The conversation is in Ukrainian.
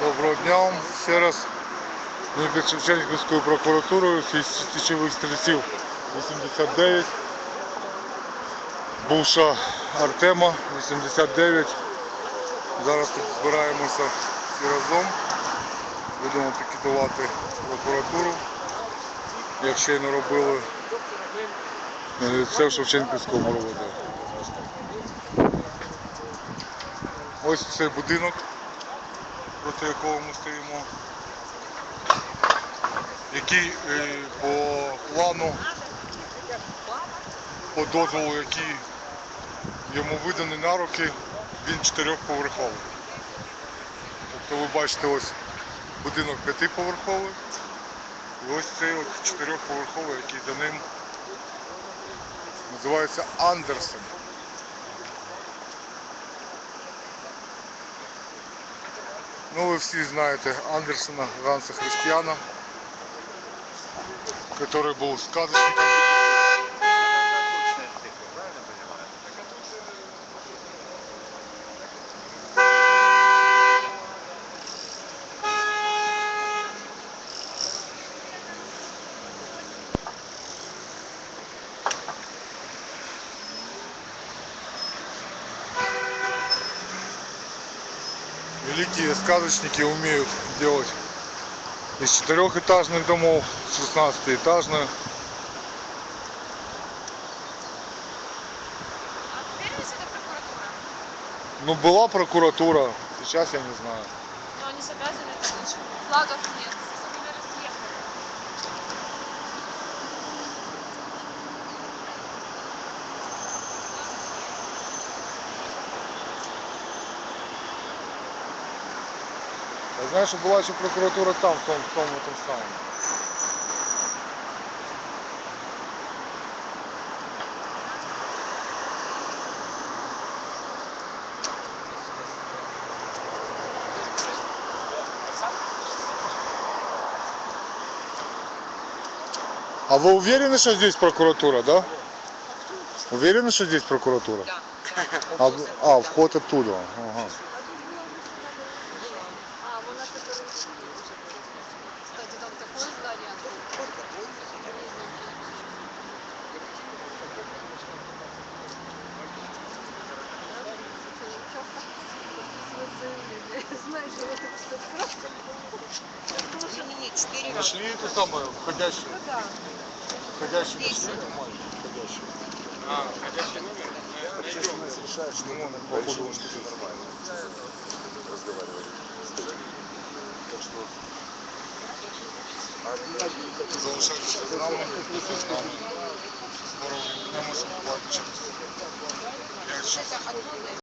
Доброго дня ще раз. Шевченківською прокуратурою січових стрільців 89. Буша Артема 89. Зараз тут збираємося всі разом. Будемо пікетувати прокуратуру. Як ще й не робили е, це в Шевченківському РОВД. Ось цей будинок проти якого ми стоїмо, який е, по плану, по дозволу, який йому виданий на руки, він чотирьохповерховий. Тобто ви бачите ось будинок п'ятиповерховий і ось цей от чотирьохповерховий, який за ним називається Андерсен. Ну, вы все знаете Андерсона Ганса Христиана, который был сказочником. Великие сказочники умеют делать из четырехэтажных домов 16-этажные. А. Ну, была прокуратура, сейчас я не знаю. Но они лучше. Флагов нет. Я знаю, что была еще прокуратура там, в том, в том, в том самом. А вы уверены, что здесь прокуратура, да? Уверены, что здесь прокуратура? Да. А, а, вход оттуда. Ага. Знаешь, вот это все просто. Не-не-не. Нашли эту самую входящую, Ну да. входящую нашли входящую. А, ходячий номер? Найдем. решает, что ему походу что все нормально. Разговаривали. Так что залишайтеся з нами. Скоро увімкнемося, буквально через 5 часов.